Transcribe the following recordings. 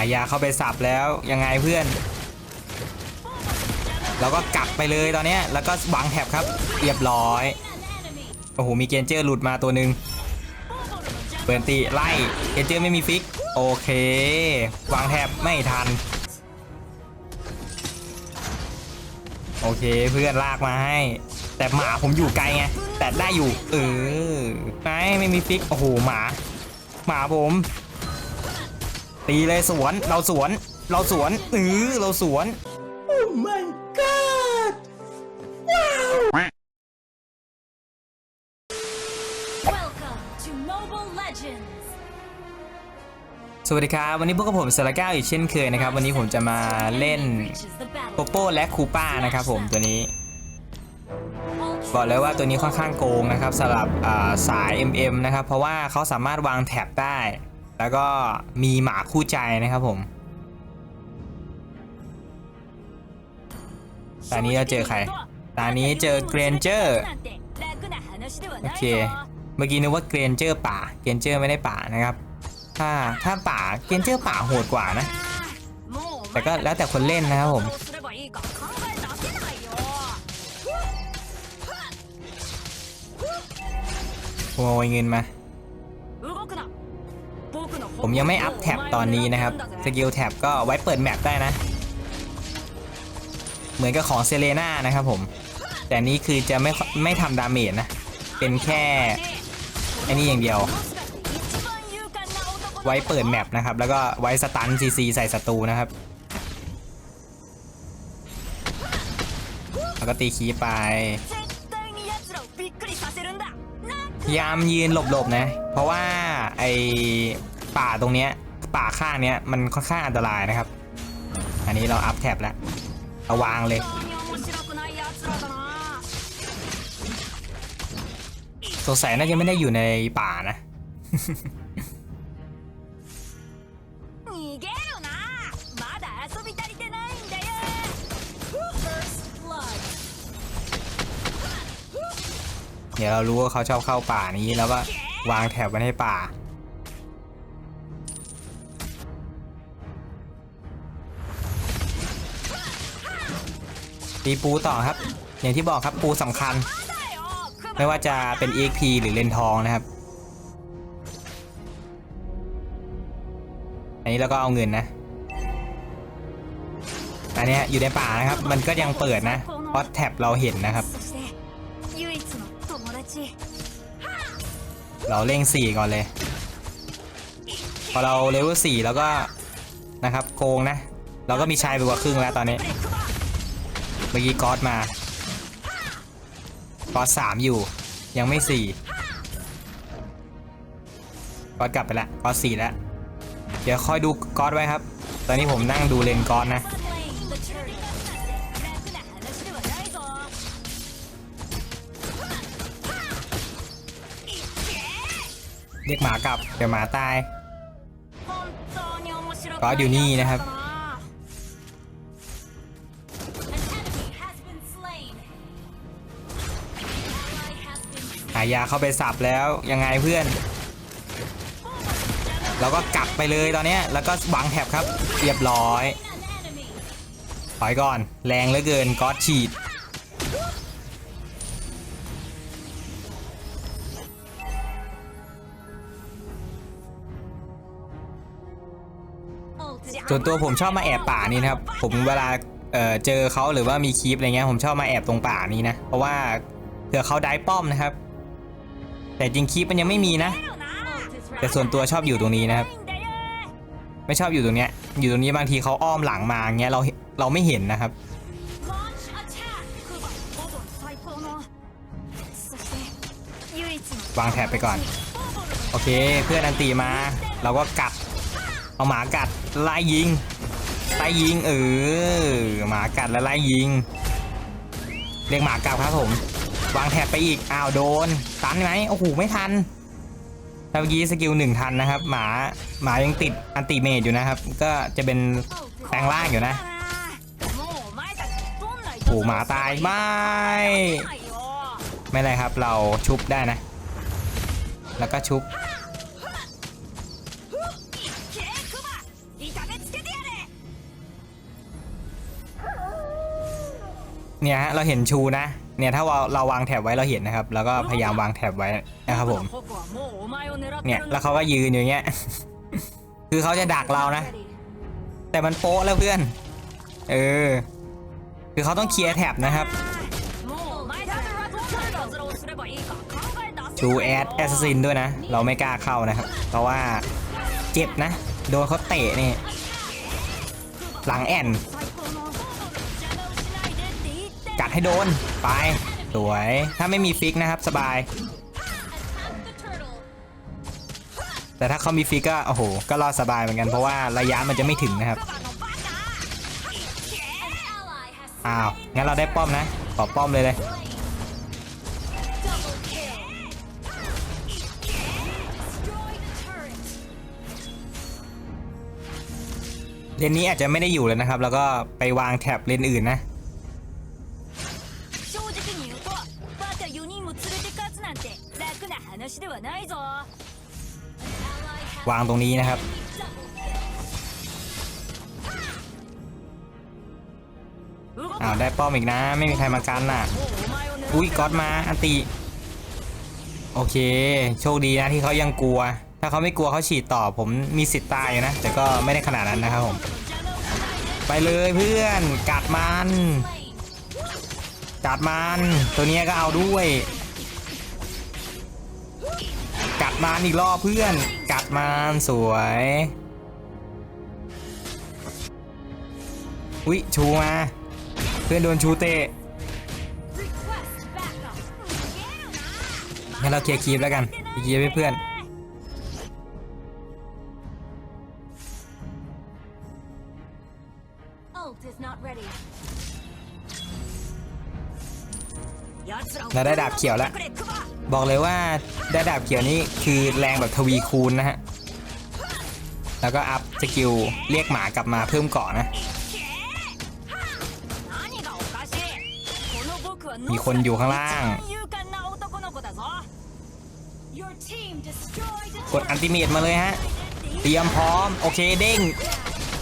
ายาเข้าไปสับแล้วยังไงเพื่อน เราก็กลับไปเลยตอนนี้แล้วก็วางแถบครับเรียบร้อย โอ้โห มีเกนเจอร์หลุดมาตัวหนึ่งเปิดตีไล่เกนเจอร์ไม่มีฟิก โอเค วางแถบไม่ทัน โอเคเพื่อนลากมาให้ แต่หมาผมอยู่ไกลไง แต่ได้อยู่ เออไม่ไม่มีฟิก โอ้โหหมา หมาผม ตีเลยสวนเราสวน เราสวนเออเราสวน Welcome to Mobile Legends! สวัสดีครับ วันนี้พวกกับผมสาระก้าวอีกเช่นเคยนะครับ วันนี้ผมจะมาเล่น Reaches the โป battle. โป้และคูป้านะครับผมตัวนี้ บอกเลยว่าตัวนี้ค่อนข้างโกงนะครับสำหรับอ่าสาย MM นะครับ เพราะว่าเขาสามารถวางแท็บได้ แล้วก็มีหมาคู่ใจนะครับผมตอนนี้เราเจอใครตอนนี้เจอเกรนเจอร์โอเค เมื่อกี้นึกว่าเกรนเจอร์ป่า เกรนเจอร์ไม่ได้ป่านะครับ ถ้าถ้าป่า เกรนเจอร์ป่าโหดกว่านะ แต่ก็แล้วแต่คนเล่นนะครับผมขโมยเงินมา ผมยังไม่อัพแท็บตอนนี้นะครับ สกิลแท็บก็ไว้เปิดแมปได้นะ เหมือนกับของเซเลน่านะครับผม แต่นี้คือจะไม่ไม่ทำดาเมจนะ เป็นแค่ไอันนี้อย่างเดียว ไว้เปิดแมปนะครับ แล้วก็ไว้สตันซีซีใส่ศัตรูนะครับ แล้วก็ตีคีไปพยายามยืนหลบๆนะ เพราะว่าไอ ป่าตรงเนี้ยป่าข้างเนี้ยมันค่อนข้างอันตรายนะครับ อันนี้เราอัพแท็บแล้วเอาวางเลยสงสัยน่าจะไม่ได้อยู่ในป่านะเดี๋ยวเรารู้ว่าเขาชอบเข้าป่านี้แล้วว่าวางแถบไว้ในป่า ตีปูต่อครับ อย่างที่บอกครับปูสำคัญ ไม่ว่าจะเป็น EXP หรือเลนทองนะครับ อันนี้เราก็เอาเงินนะ อันนี้อยู่ในป่านะครับ มันก็ยังเปิดนะ เพราะแท็บเราเห็นนะครับ เราเร่งสี่ก่อนเลย พอเราเลเวลสี่แล้วก็นะครับโกงนะ เราก็มีชายไปกว่าครึ่งแล้วตอนนี้ เมื่อกี้ก๊อตมาก๊อตสามอยู่ ยังไม่สี่ก๊อตกลับไปละก๊อตสี่แล้วเดี๋ยวค่อยดูก๊อตไว้ครับ ตอนนี้ผมนั่งดูเลนก๊อตนะเรียกหมากลับเดี๋ยวหมาตายก๊อตอยู่นี่นะครับายาเข้าไปสับแล้วยังไงเพื่อน เราก็กลับไปเลยตอนนี้แล้วก็วางแถบครับเรียบร้อยถอยก่อน แรงเหลือเกินก็อดฉีดส่วนตัวผมชอบมาแอบป่านี้นะครับ ผมเวลาเเจอเขาหรือว่ามีคลิปอะไรเงี้ยผมชอบมาแอบตรงป่านี้นะ เพราะว่าเผื่อเขาได้ป้อมนะครับ แต่จริงคีปมันยังไม่มีนะ แต่ส่วนตัวชอบอยู่ตรงนี้นะครับ ไม่ชอบอยู่ตรงเนี้ย อยู่ตรงนี้บางทีเขาอ้อมหลังมาเงี้ยเราเราไม่เห็นนะครับวางแถบไปก่อน โอเคเพื่อนอันตีมา เราก็กัด เอาหมากัดไล่ยิงไล่ยิงเออหมากัดแล้วไล่ยิง เรียกหมากลัดครับผม วางแถบไปอีก อ้าวโดน ทันไหมโอ้โห ไม่ทันถ้าเมื่อกี้สกิลหนึ่งทันนะครับ หมาหมายังติดอันติเมดอยู่นะครับ ก็จะเป็นแปลงร่างอยู่นะโอ้หมาตายไม่ไม่เลยครับเราชุบได้นะ แล้วก็ชุบเนี่ยฮะเราเห็นชูนะ เนี่ยถ้าเราเราวางแถบไว้เราเห็นนะครับ แล้วก็พยายามวางแถบไว้นะครับผม เนี่ยแล้วเขาก็ยืนอย่างเงี้ย คือเขาจะดักเรานะ แต่มันโป๊ะแล้วเพื่อน เออ คือเขาต้องเคลียร์แถบนะครับชูแอดแอสซินด้วยนะ เราไม่กล้าเข้านะครับ เพราะว่าเจ็บนะ โดนเขาเตะนี่ หลังแอน ดให้โดน ไป สวย ถ้าไม่มีฟิกนะครับ สบาย แต่ถ้าเขามีฟิกก็ โอ้โห ก็รอสบายเหมือนกัน เพราะว่าระยะมันจะไม่ถึงนะครับ อ้าว งั้นเราได้ป้อมนะ ขอป้อมเลยเลย เลนนี้อาจจะไม่ได้อยู่เลยนะครับ แล้วก็ไปวางแท็บเลนอื่นนะ วางตรงนี้นะครับ อ้าวได้ป้อมอีกนะ ไม่มีใครมากันน่ะ อุ้ยก๊อตมาอันติ โอเค โชคดีนะที่เขายังกลัว ถ้าเขาไม่กลัวเขาฉีดต่อผมมีสิทธิ์ตายนะ แต่ก็ไม่ได้ขนาดนั้นนะครับผม ไปเลยเพื่อนกัดมันกัดมัน ตัวนี้ก็เอาด้วย มันอีกรอบเพื่อน กัดมันสวยอุ้ยชูมา เพื่อนโดนชูเตะงั้นเราเคลียร์คีบแล้วกันเคลียร์ให้เพื่อนเราได้ดาบเขียวแล้ว บอกเลยว่าได้ดาบเขียวนี้คือแรงแบบทวีคูณนะฮะ แล้วก็อัพสกิลเรียกหมากลับมาเพิ่มเกาะนะ มีคนอยู่ข้างล่าง กดอันติเมตมาเลยฮะ เตรียมพร้อม โอเคเด้ง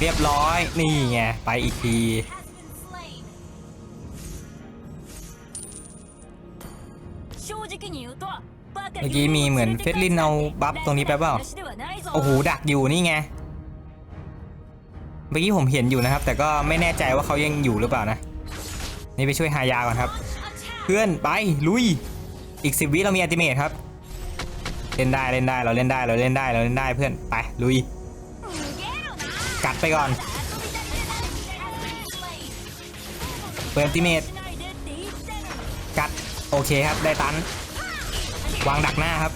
เรียบร้อย นี่ไง ไปอีกที มื่อกี้มีเหมือนเฟสลินเอาบัฟตรงนี้ไปเปล่า โอ้โหดักอยู่นี่ไง เมื่อกี้ผมเห็นอยู่นะครับ แต่ก็ไม่แน่ใจว่าเขายังอยู่หรือเปล่านะ นี่ไปช่วยหายาก่อนครับ เพื่อนไปลุย อีกสิบวิเรามีอัติเมทครับ เล่นได้เล่นได้เราเล่นได้เราเล่นได้เราเล่นได้เพื่อนไปลุย กัดไปก่อน เปิดอัติเมทกัดโอเคครับได้ตัน วางดักหน้าครับ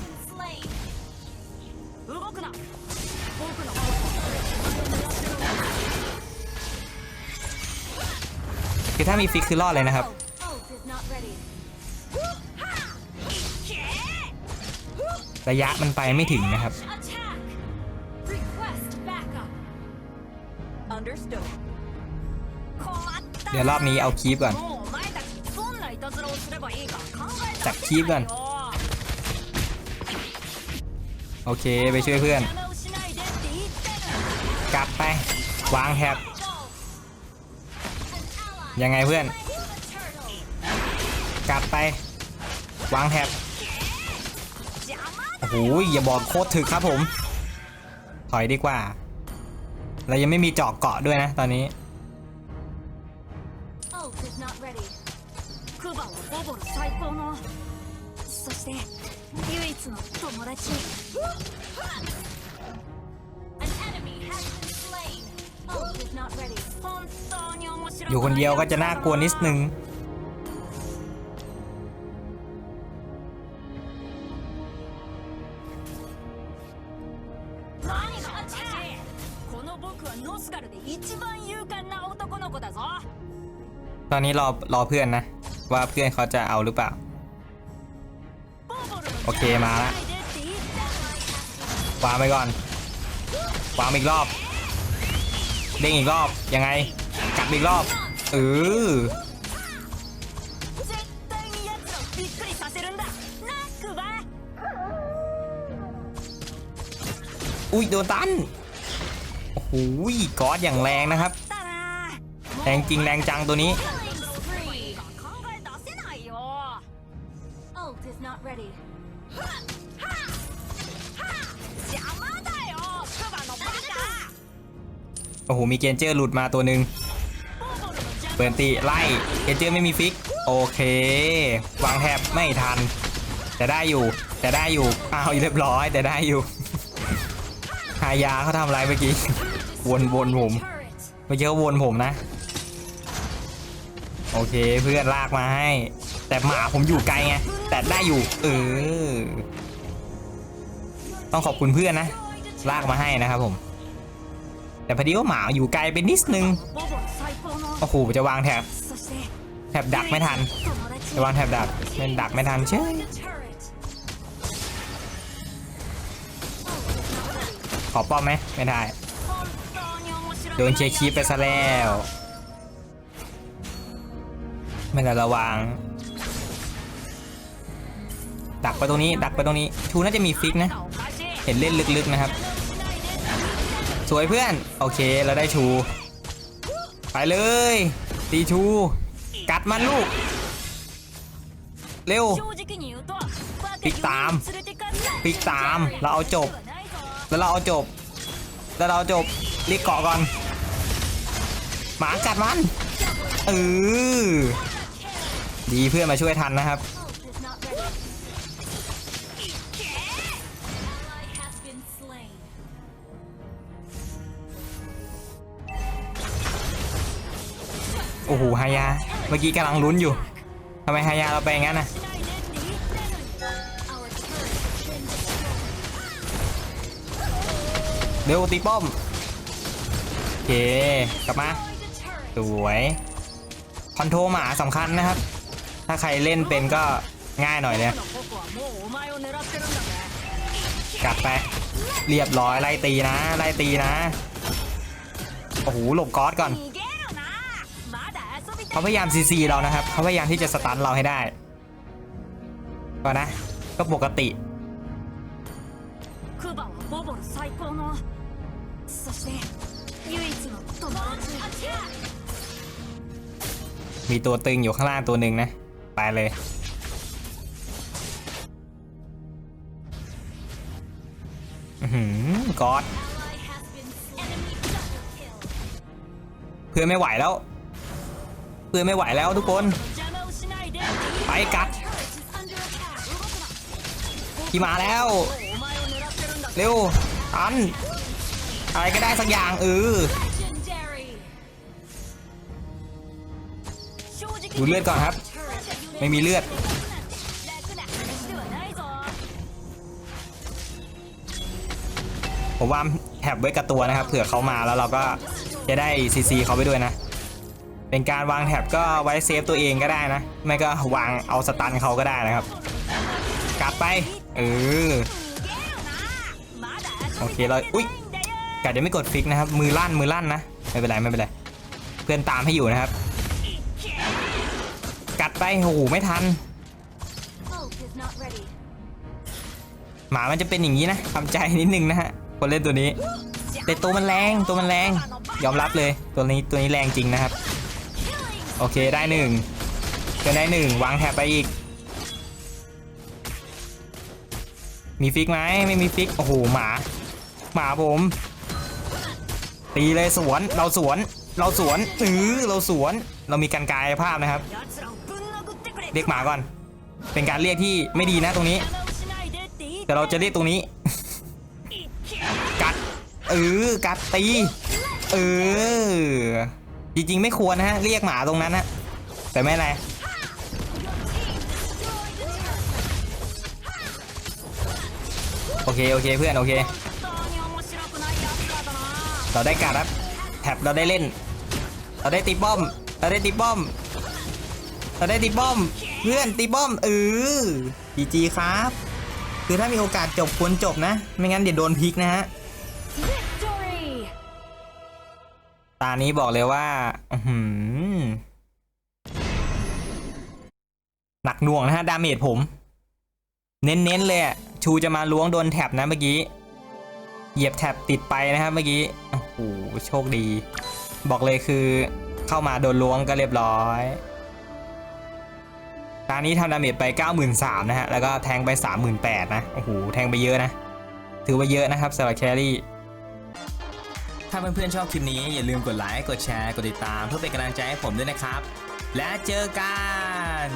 คือถ้ามีฟิกคือรอดเลยนะครับ ระยะมันไปไม่ถึงนะครับ เดี๋ยวรอบนี้เอาคีบก่อน จับคีบก่อน โอเคไปช่วยเพื่อน กลับไป วางแท็บยังไงเพื่อน กลับไป วางแท็บโอ้โหอย่าบอกโคตรถึกครับผม ถอยดีกว่า เรายังไม่มีเจาะเกาะด้วยนะตอนนี้ อยู่คนเดียวก็จะน่ากลัวนิดนึงตอนนี้รอรอเพื่อนนะ ว่าเพื่อนเขาจะเอาหรือเปล่า โอเคมาละวางไปก่อนวางอีกรอบ เด้งอีกรอบยังไงกลับอีกรอบเอออุ้ยโดนตันโอ้ยกอดอย่างแรงนะครับแรงจริงแรงจังตัวนี้ โอ้โห มีเกนเจอร์หลุดมาตัวหนึ่งเปิดตีไล่ เกนเจอร์ไม่มีฟิก โอเค วางแทบไม่ทัน แต่ได้อยู่ แต่ได้อยู่ อ้าวเรียบร้อย แต่ได้อยู่ หายาเขาทำอะไรเมื่อกี้ วนวนผม เมื่อกี้เขาวนผมนะ โอเค เพื่อนลากมาให้ แต่หมาผมอยู่ไกลไง แต่ได้อยู่ เออ ต้องขอบคุณเพื่อนนะ ลากมาให้นะครับผม แต่พอดีว่าหมาอยู่ไกลไปนิดนึง โอ้โหจะวางแถบ แถบดักไม่ทัน จะวางแถบดักเป็นดักไม่ทันเช่ยขอป้อมไหมไม่ได้ โดนเคลียร์คีไปซะแล้วไม่ได้ระวัง ดักไปตรงนี้ ดักไปตรงนี้ชูน่าจะมีฟิกนะ เห็นเล่นลึกๆนะครับ สวยเพื่อน โอเคเราได้ชู ไปเลย ตีชู กัดมันลูก เร็วปิกตามปิกตามเราเอาจบ แล้วเราเอาจบ แล้วเราเอาจบรีเกาะก่อน หมากัดมันเออดีเพื่อนมาช่วยทันนะครับ โอ้โหฮายา เมื่อกี้กำลังลุ้นอยู่ทำไมฮายาเราไปงั้นน่ะเร็วตีป้อมโอเคกลับมา สวยคอนโทรหมาสำคัญนะครับ ถ้าใครเล่นเป็นก็ง่ายหน่อยเลยกัดไป เรียบร้อยไล่ตีนะไล่ตีนะ โอ้โหหลบก๊อตก่อน เขาพยายามซีซีเรานะครับ เขาพยายามที่จะสตาร์ทเราให้ได้ก็นะ ก็ปกติมีตัวตึงอยู่ข้างล่างตัวหนึ่งนะ ไปเลย อืมกอด เพื่อไม่ไหวแล้วืนไม่ไหวแล้วทุกคน ไปกัดขี่มาแล้ว เร็วอัน อะไรก็ได้สักอย่างเออดูเลือดก่อนครับ ไม่มีเลือด ผมว่าแถบไว้กับตัวนะครับ เผื่อเขามาแล้วเราก็จะได้ซีซีเขาไปด้วยนะ เป็นการวางแท็บก็ไว้เซฟตัวเองก็ได้นะ ไม่ก็วางเอาสตันเขาก็ได้นะครับกัดไป เออ โอเคเราอุ๊ยกัดยังไม่กดฟิกนะครับ มือลั่นมือลั่นนะ ไม่เป็นไรไม่เป็นไร เพื่อนตามให้อยู่นะครับ กัดไปโอ้โหไม่ทัน หมามันจะเป็นอย่างนี้นะทำใจนิดนึงนะฮะ คนเล่นตัวนี้แต่ตัวมันแรงตัวมันแรง ยอมรับเลยตัวนี้ตัวนี้แรงจริงนะครับ โอเคได้หนึ่งก็ได้หนึ่งวางแถบไปอีก มีฟิกไหมไม่มีฟิก โอ้โหหมา หมาผม ตีเลยสวน เราสวน เราสวนเออเราสวน เรามีการกายภาพนะครับ เรียกหมาก่อน เป็นการเรียกที่ไม่ดีนะตรงนี้ แต่เราจะเรียกตรงนี้ กัดเออกัดตี เออ จริงๆไม่ควรนะฮะ เรียกหมาตรงนั้นนะแต่ไม่ไรโอเค โอเคเพื่อน โอเค เราได้การครับแท็บเราได้เล่น เราได้ตีป้อม เราได้ตีป้อม เราได้ตีป้อม เพื่อนตีป้อมเออจีจีครับ คือถ้ามีโอกาสจบควรจบนะ ไม่งั้นเดี๋ยวโดนพลิกนะฮะานี้บอกเลยว่าอืหนักหน่วงนะฮะ ดาเมจผม เน้นๆเลยชูจะมาล้วงโดนแท็บนะเมื่อกี้ เหยียบแท็บติดไปนะครับเมื่อกี้ โอ้โห โชคดี บอกเลยคือเข้ามาโดนล้วงก็เรียบร้อยตานี้ทำดาเมจไป 93,000นะฮะ แล้วก็แทงไป 38,000นะ โอ้โห แทงไปเยอะนะ ถือว่าเยอะนะครับสำหรับแครี่ ถ้าเพื่อนๆชอบคลิปนี้อย่าลืมกดไลค์ กดแชร์ กดติดตามเพื่อเป็นกำลังใจให้ผมด้วยนะครับ และเจอกัน